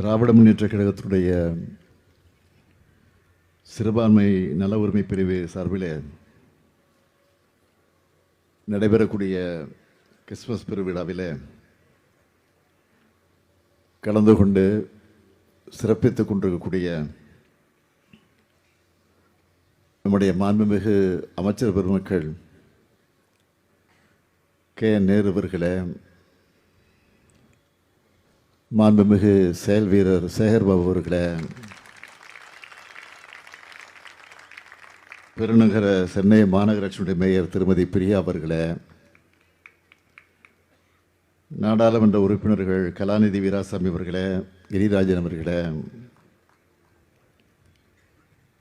திராவிட முன்னேற்ற கழகத்தினுடைய சிறுபான்மை நல உரிமை பிரிவு சார்பில் நடைபெறக்கூடிய கிறிஸ்துமஸ் பெருவிழாவில் கலந்து கொண்டு சிறப்பித்துக் கொண்டிருக்கக்கூடிய நம்முடைய மாண்புமிகு அமைச்சர் பெருமக்கள் கே நேரு அவர்களே மாண்புமிகு செயல் வீரர் சேகர்பாபு அவர்களே. பெருநகர சென்னை மாநகராட்சியுடைய மேயர் திருமதி பிரியா அவர்களே. நாடாளுமன்ற உறுப்பினர்கள் கலாநிதி வீராசாமி அவர்களே கிரிராஜன் அவர்களே.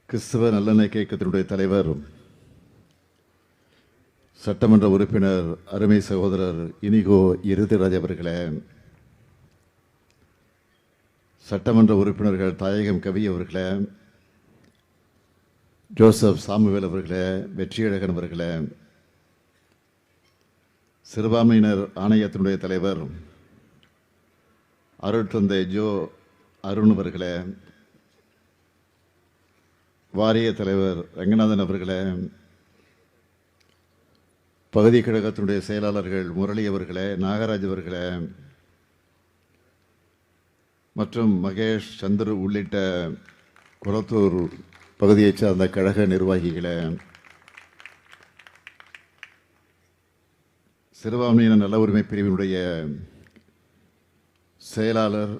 கிறிஸ்தவ நல்லெண்ணெய் இயக்கத்தினுடைய தலைவர் சட்டமன்ற உறுப்பினர் அருமை சகோதரர் இனிகோ இருதிராஜ் அவர்களே. சட்டமன்ற உறுப்பினர்கள் தாயகம் கவி அவர்களே ஜோசப் சாமுவேல் அவர்களே வெற்றியழகன் அவர்களே சிறுபான்மையினர் ஆணையத்தினுடைய தலைவர் அருட்தந்தை ஜோ அருண் அவர்களே வாரிய தலைவர் ரங்கநாதன் அவர்களே பகுதி கழகத்தினுடைய செயலாளர்கள் முரளி அவர்களே நாகராஜ் அவர்களே மற்றும் மகேஷ் சந்துரு உள்ளிட்ட குளத்தூர் பகுதியைச் சார்ந்த கழக நிர்வாகிகளை சிறுபான்மையின நல உரிமை பிரிவினுடைய செயலாளர்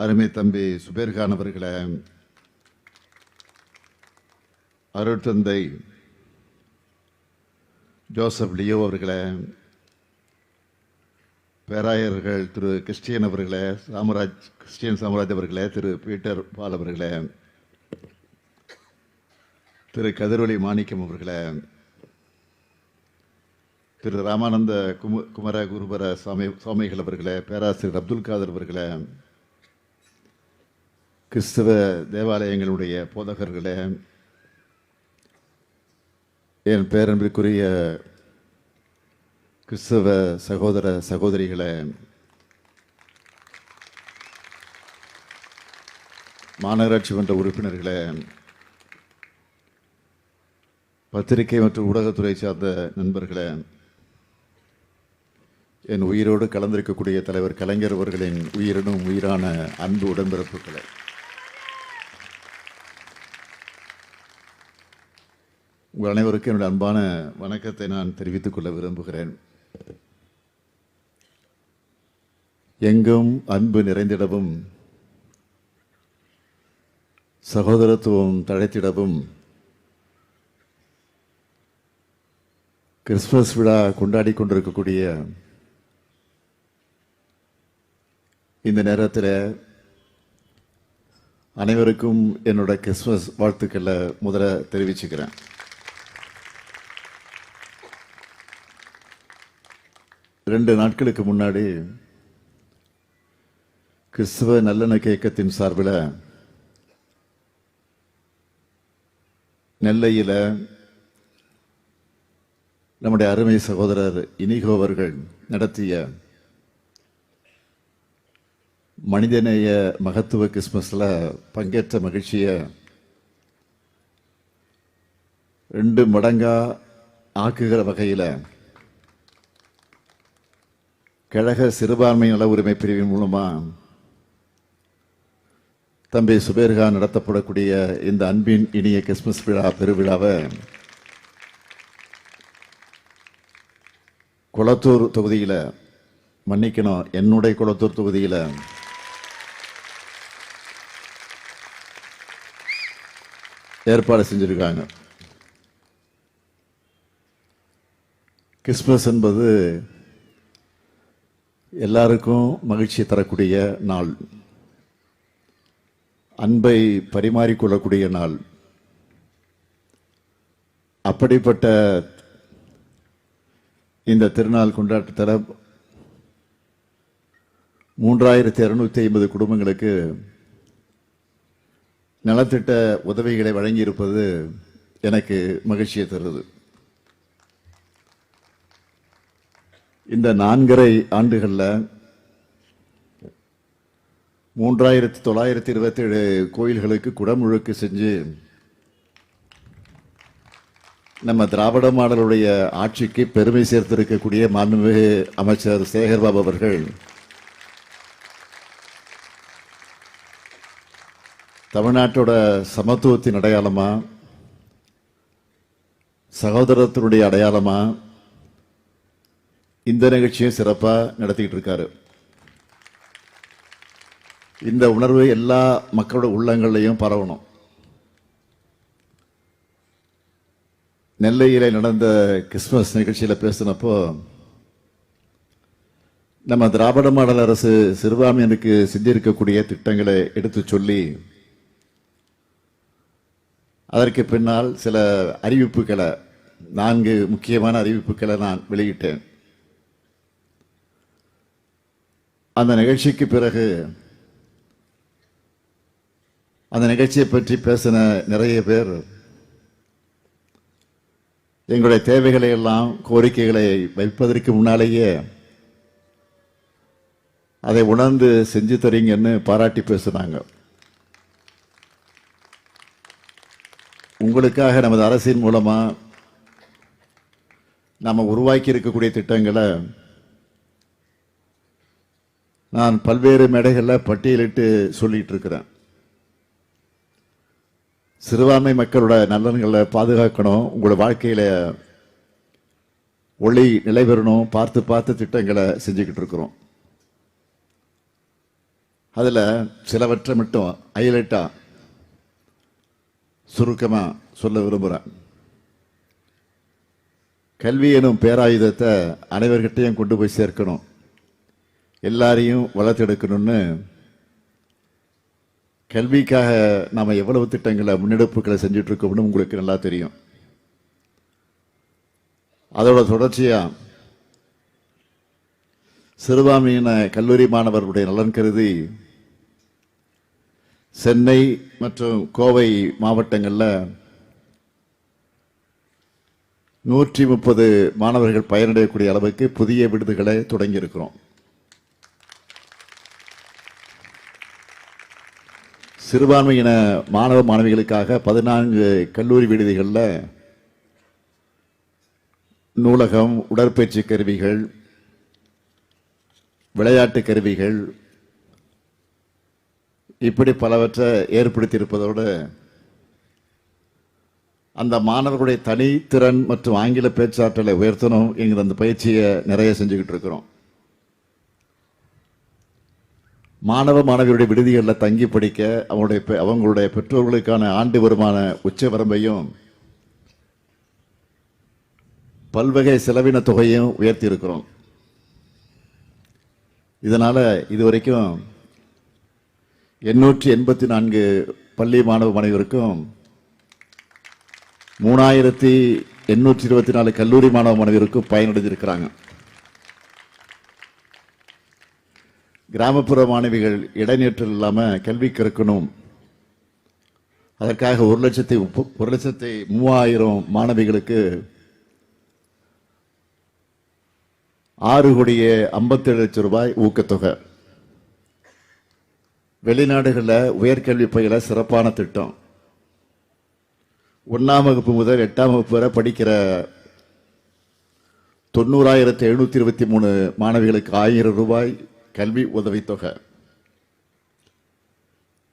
அருமை தம்பி சுபேர்கான் அவர்களை அருட்தந்தை ஜோசப் லியோ அவர்களை பேராயர்கள் திரு கிறிஸ்டியன் அவர்களே சாமராஜ் கிறிஸ்டியன் சாமராஜ் அவர்களே திரு பீட்டர் பால் அவர்களே திரு கதிரொலி மாணிக்கம் அவர்களே திரு ராமானந்த கும குமர குருபர சுவாமி சுவாமிகள் அவர்களே பேராசிரியர் அப்துல் காதர் அவர்களே கிறிஸ்தவ தேவாலயங்களுடைய போதகர்களே என் பேரன்பிற்குரிய கிறிஸ்தவ சகோதர சகோதரிகளை மாநகராட்சி மன்ற உறுப்பினர்களை பத்திரிகை மற்றும் ஊடகத்துறை சார்ந்த நண்பர்களை என் உயிரோடு கலந்திருக்கக்கூடிய தலைவர் கலைஞர் அவர்களின் உயிரினும் உயிரான அன்பு உடன்பிறப்புகளை. உங்கள் அனைவருக்கும் என்னுடைய அன்பான வணக்கத்தை நான் தெரிவித்துக் கொள்ள விரும்புகிறேன். எங்கும் அன்பு நிறைந்திடவும் சகோதரத்துவம் தழைத்திடவும் கிறிஸ்துமஸ் விழா கொண்டாடி கொண்டிருக்கக்கூடிய இந்த நேரத்தில் அனைவருக்கும் என்னோட கிறிஸ்மஸ் வாழ்த்துக்களை முதல்ல தெரிவிச்சுக்கிறேன். ரெண்டு நாட்களுக்கு முன்னாடி கிறிஸ்துவ நல்லெண்ணெய் இயக்கத்தின் சார்பில் நெல்லையில் நம்முடைய அருமை சகோதரர் இனிகோ அவர்கள் நடத்திய மனிதநேய மகத்துவ கிறிஸ்மஸில் பங்கேற்ற மகிழ்ச்சியை ரெண்டு மடங்கா ஆக்குகிற வகையில் கழக சிறுபான்மை நல உரிமை பிரிவின் மூலமா தம்பி சுபேர்கா நடத்தப்படக்கூடிய இந்த அன்பின் இனிய கிறிஸ்மஸ் விழா பெருவிழாவை குளத்தூர் தொகுதியில் மன்னிக்கணும். என்னுடைய குளத்தூர் தொகுதியில் ஏற்பாடு செஞ்சுருக்காங்க. கிறிஸ்மஸ் என்பது எல்லாருக்கும் மகிழ்ச்சி தரக்கூடிய நாள். அன்பை பரிமாறிக்கொள்ளக்கூடிய நாள். அப்படிப்பட்ட இந்த திருநாள் கொண்டாட்டத்தில் மூன்றாயிரத்தி இருநூத்தி ஐம்பது குடும்பங்களுக்கு நலத்திட்ட உதவிகளை வழங்கியிருப்பது எனக்கு மகிழ்ச்சியை தருது. இந்த நான்கரை ஆண்டுகளில் மூன்றாயிரத்தி தொள்ளாயிரத்தி இருபத்தேழு கோயில்களுக்கு குடமுழுக்கு செஞ்சு நம்ம திராவிட மாடலுடைய ஆட்சிக்கு பெருமை சேர்த்திருக்கக்கூடிய மாண்புமிகு அமைச்சர் சேகர்பாபு அவர்கள் தமிழ்நாட்டோட சமத்துவத்தின் அடையாளமா சகோதரத்தினுடைய அடையாளமா இந்த நிகழ்ச்சியை சிறப்பாக நடத்திக்கிட்டு இருக்காரு. இந்த உணர்வு எல்லா மக்களோட உள்ளங்களையும் பரவணும். நெல்லையில் நடந்த கிறிஸ்துமஸ் நிகழ்ச்சியில் பேசினப்போ நம்ம திராவிட மாடல் அரசு சிறுபான்மையினருக்கு செஞ்சிருக்கக்கூடிய திட்டங்களை எடுத்து சொல்லி அதற்கு பின்னால் சில அறிவிப்புகளை நான்கு முக்கியமான அறிவிப்புகளை நான் வெளியிட்டேன். அந்த நிகழ்ச்சிக்கு பிறகு அந்த நிகழ்ச்சியை பற்றி பேசின நிறைய பேர் எங்களுடைய தேவைகளை எல்லாம் கோரிக்கைகளை வைப்பதற்கு முன்னாலேயே அதை உணர்ந்து செஞ்சு தரீங்கன்னு பாராட்டி பேசுனாங்க. உங்களுக்காக நமது அரசின் மூலமா நாம் உருவாக்கி இருக்கக்கூடிய திட்டங்களை நான் பல்வேறு மேடைகளில் பட்டியலிட்டு சொல்லிட்டு இருக்கிறேன். சிறுபான்மை மக்களோட நலன்களை பாதுகாக்கணும் உங்களோட வாழ்க்கையில் ஒளி நிலை பெறணும் பார்த்து பார்த்து திட்டங்களை செஞ்சுக்கிட்டு இருக்கிறோம். அதில் சிலவற்றை மட்டும் ஹைலைட்டாக சுருக்கமாக சொல்ல விரும்புகிறேன் கல்வி எனும் பேராயுதத்தை அனைவர்கிட்டையும் கொண்டு போய் சேர்க்கணும். எல்லாரையும் வளர்த்தெடுக்கணும்னு கல்விக்காக நாம் எவ்வளவு திட்டங்களை முன்னெடுப்புகளை செஞ்சுட்டு இருக்கோம்னு உங்களுக்கு நல்லா தெரியும். அதோட தொடர்ச்சியாக சிறுபான்மையின கல்லூரி மாணவர்களுடைய நலன் கருதி சென்னை மற்றும் கோவை மாவட்டங்களில் நூற்றி முப்பது மாணவர்கள் பயனடையக்கூடிய அளவுக்கு புதிய விடுதிகளை தொடங்கியிருக்கிறோம். சிறுபான்மையின மாணவ மாணவிகளுக்காக பதினான்கு கல்லூரி விடுதிகளில் நூலகம் உடற்பயிற்சி கருவிகள் விளையாட்டு கருவிகள் இப்படி பலவற்றை ஏற்படுத்தியிருப்பதோடு அந்த மாணவர்களுடைய தனித்திறன் மற்றும் ஆங்கில பேச்சாற்றலை உயர்த்தணும் என்கிற அந்த பயிற்சியை நிறைய செஞ்சுக்கிட்டு இருக்கிறோம். மாணவ மாணவியருடைய விடுதிகளில் தங்கி படிக்க அவங்களுடைய பெ- அவங்களுடைய பெற்றோர்களுக்கான ஆண்டு வருமான உச்ச வரம்பையும் பல்வகை செலவின தொகையும் உயர்த்தி இருக்கிறோம் இதனால இதுவரைக்கும் எண்ணூற்றி எண்பத்தி நான்கு பள்ளி மாணவ மாணவியருக்கும் மூணாயிரத்தி எண்ணூற்றி இருபத்தி நாலு கல்லூரி மாணவ மாணவியருக்கும் பயனடைஞ்சிருக்கிறாங்க கிராமப்புற மாணவிகள் இடைநீற்றல் இல்லாமல் கல்வி கற்கணும். அதற்காக ஒரு லட்சத்தி ஒரு லட்சத்தி மூவாயிரம் மாணவிகளுக்கு ஆறு கோடியே ஐம்பத்தேழு லட்சம் ரூபாய் ஊக்கத்தொகை. வெளிநாடுகளில் உயர்கல்வி பயில சிறப்பான திட்டம். ஒன்றாம் வகுப்பு முதல் எட்டாம் வகுப்பு வரை படிக்கிற தொண்ணூறாயிரத்தி எழுநூத்தி இருபத்தி மூணு மாணவிகளுக்கு ஆயிரம் ரூபாய் கல்வி உதவித்தொகை.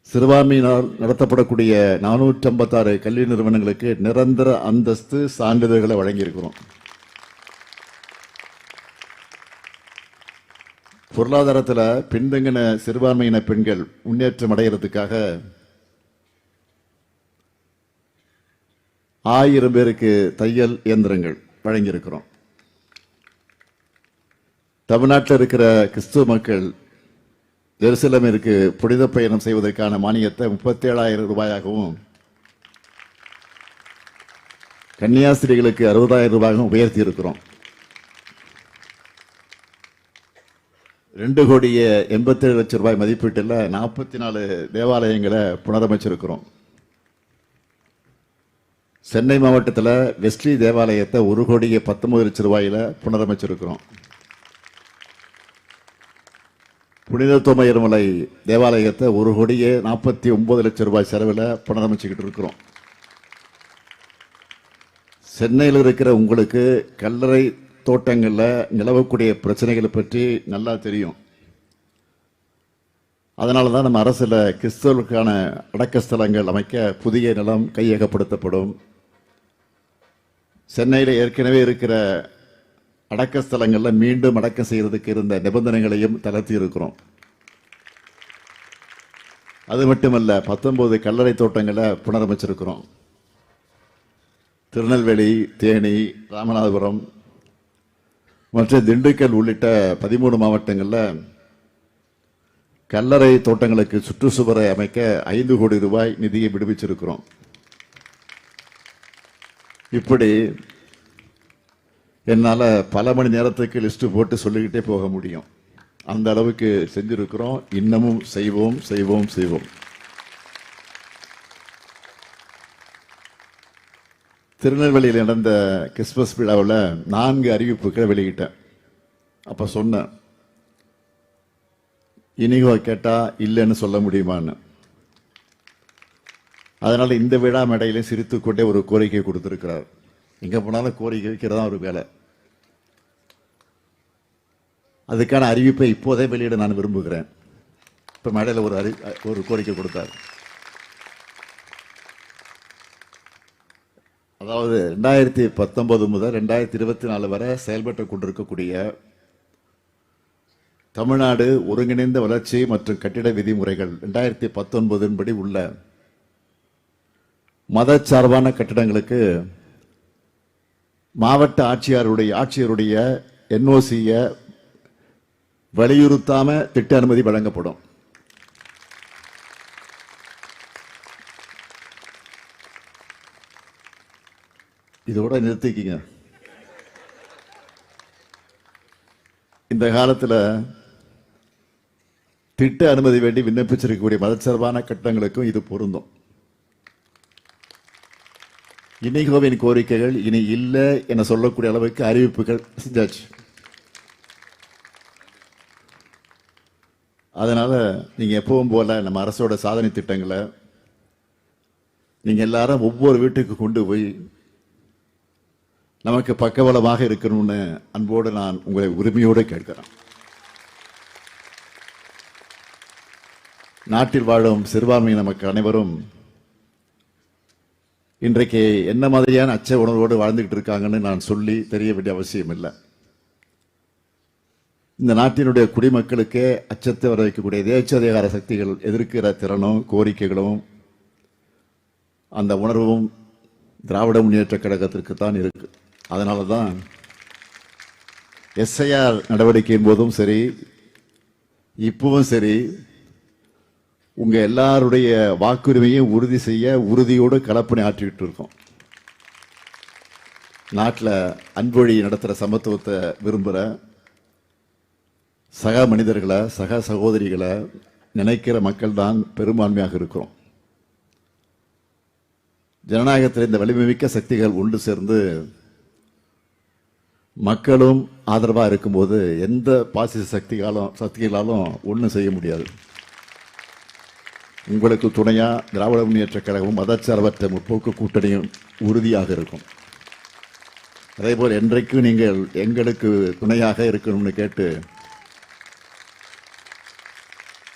சிறுபான்மையினால் நடத்தப்படக்கூடிய நானூற்றி ஐம்பத்தாறு கல்வி நிறுவனங்களுக்கு நிரந்தர அந்தஸ்து சான்றிதழ்களை வழங்கியிருக்கிறோம். பொருளாதாரத்தில் பின்தங்கின சிறுபான்மையின பெண்கள் முன்னேற்றம் அடைகிறதுக்காக ஆயிரம் பேருக்கு தையல் இயந்திரங்கள் வழங்கியிருக்கிறோம். தமிழ்நாட்டில் இருக்கிற கிறிஸ்துவ மக்கள் ஜெருசலமிற்கு புனித பயணம் செய்வதற்கான மானியத்தை முப்பத்தி ஏழாயிரம் ரூபாயாகவும் கன்னியாஸ்திரிகளுக்கு அறுபதாயிரம் ரூபாயும் உயர்த்தி இருக்கிறோம் ரெண்டு கோடியே எண்பத்தேழு லட்சம் ரூபாய் மதிப்பீட்டில் நாற்பத்தி நாலு தேவாலயங்களை புனரமைச்சிருக்கிறோம். சென்னை மாவட்டத்தில் வெஸ்ட்லி தேவாலயத்தை ஒரு கோடியே பத்தொன்பது லட்சம் ரூபாயில புனரமைச்சிருக்கிறோம். புனித தோமையர்மலை தேவாலயத்தை ஒரு கோடியே நாற்பத்தி ஒன்பது லட்சம் ரூபாய் செலவில் புனரமைச்சுக்கிட்டு இருக்கிறோம். சென்னையில் இருக்கிற உங்களுக்கு கல்லறை தோட்டங்களில் நிலவக்கூடிய பிரச்சனைகளை பற்றி நல்லா தெரியும். அதனால தான் நம்ம அரசில் கிறிஸ்தவர்களுக்கான அடக்க ஸ்தலங்கள் அமைக்க புதிய நிலம் கையகப்படுத்தப்படும். சென்னையில் ஏற்கனவே இருக்கிற அடக்க ஸ்தலங்களில் மீண்டும் அடக்கம் செய்யறதுக்கு இருந்த நிபந்தனைகளையும் தளர்த்தி இருக்கிறோம். அது மட்டுமல்ல பத்தொன்பது கல்லறை தோட்டங்களை புனரமைச்சிருக்கிறோம். திருநெல்வேலி தேனி ராமநாதபுரம் மற்றும் திண்டுக்கல் உள்ளிட்ட பதிமூணு மாவட்டங்களில் கல்லறை தோட்டங்களுக்கு சுற்றுச்சுவரை அமைக்க ஐந்து கோடி ரூபாய் நிதியை விடுவிச்சிருக்கிறோம். இப்படி என்னால் பல மணி நேரத்துக்கு லிஸ்ட்டு போட்டு சொல்லிக்கிட்டே போக முடியும். அந்த அளவுக்கு செஞ்சுருக்கிறோம். இன்னமும் செய்வோம் செய்வோம் செய்வோம். திருநெல்வேலியில் நடந்த கிறிஸ்மஸ் விழாவில் நான்கு அறிவிப்புகளை வெளியிட்டேன். அப்போ சொன்னேன் இனிகோ கேட்டால் இல்லைன்னு சொல்ல முடியுமான்னு? அதனால் இந்த விழா மேடையிலே சிரித்துக்கொண்டே ஒரு கோரிக்கை கொடுத்துருக்கிறார். எங்கே போனாலும் கோரிக்கை வைக்கிறதா ஒரு வேலை. அதுக்கான அறிவிப்பை இப்போதே வெளியிட நான் விரும்புகிறேன். இப்போ மேடையில் ஒரு அறி ஒரு கோரிக்கை கொடுத்தார். அதாவது ரெண்டாயிரத்தி பத்தொன்பது முதல் ரெண்டாயிரத்தி இருபத்தி நாலு வரை செயல்பட்டு கொண்டிருக்கக்கூடிய தமிழ்நாடு ஒருங்கிணைந்த வளர்ச்சி மற்றும் கட்டிட விதிமுறைகள் ரெண்டாயிரத்தி பத்தொன்பதின்படி உள்ள மதச்சார்பான கட்டிடங்களுக்கு மாவட்ட ஆட்சியாருடைய ஆட்சியருடைய என்ஓசியை வலியுறுத்தாம திட்ட அனுமதி வழங்கப்படும். இதோட நிறுத்திக்கிங்க. இந்த காலத்தில் திட்ட அனுமதி வேண்டி விண்ணப்பிச்சிருக்கக்கூடிய மதச்சார்பான கட்டங்களுக்கும் இது பொருந்தும். இனிகோவின் கோரிக்கைகள் இனி இல்லை என சொல்லக்கூடிய அளவுக்கு அறிவிப்புகள் செஞ்சாச்சு. அதனால நீங்க எப்பவும் போல நம்ம அரசோட சாதனை திட்டங்களை நீங்க எல்லாரும் ஒவ்வொரு வீட்டுக்கு கொண்டு போய் நமக்கு பக்கபலமாக இருக்கணும்னு அன்போடு நான் உங்களை உரிமையோடு கேட்கிறேன். நாட்டில் வாழும் சிறுபான்மையின மக்கள் அனைவரும் இன்றைக்கு என்ன மாதிரியான அச்ச உணர்வோடு வாழ்ந்துகிட்டு இருக்காங்கன்னு நான் சொல்லி தெரிய வேண்டிய அவசியம் இல்லை. இந்த நாட்டினுடைய குடிமக்களுக்கே அச்சத்தை வர வைக்கக்கூடிய தேச்சதிகார சக்திகள் எதிர்க்கிற திறனும் கோரிக்கைகளும் அந்த உணர்வும் திராவிட முன்னேற்ற கழகத்திற்கு தான் இருக்கு. அதனால தான் எஸ்ஐஆர் நடவடிக்கையின் போதும் சரி இப்பவும் சரி உங்க எல்லாருடைய வாக்குரிமையை உறுதி செய்ய உறுதியோடு களப்பணி ஆற்றிக்கிட்டு இருக்கோம். நாட்டில் அன்பொழி நடத்துகிற சமத்துவத்தை விரும்புகிற சக மனிதர்களை சக சகோதரிகளை நினைக்கிற மக்கள் தான் பெரும்பான்மையாக இருக்கிறோம். ஜனநாயகத்தில் இந்த வலிமைமிக்க சக்திகள் ஒன்று சேர்ந்து மக்களும் ஆதரவாக இருக்கும்போது எந்த பாசிச சக்திகாலும் சக்திகளாலும் ஒன்றும் செய்ய முடியாது. உங்களுக்கு துணையா திராவிட முன்னேற்ற கழகமும் மதச்சார்பற்ற முற்போக்கு கூட்டணியும் உறுதியாக இருக்கும். அதேபோல் என்றைக்கும் நீங்கள் எங்களுக்கு துணையாக இருக்கணும்னு கேட்டு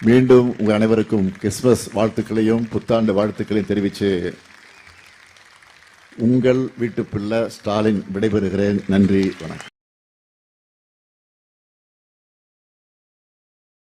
மீண்டும் உங்கள் அனைவருக்கும் கிறிஸ்மஸ் வாழ்த்துக்களையும் புத்தாண்டு வாழ்த்துக்களையும் தெரிவித்து உங்கள் வீட்டு பிள்ளை ஸ்டாலின் விடைபெறுகிறேன். நன்றி வணக்கம்.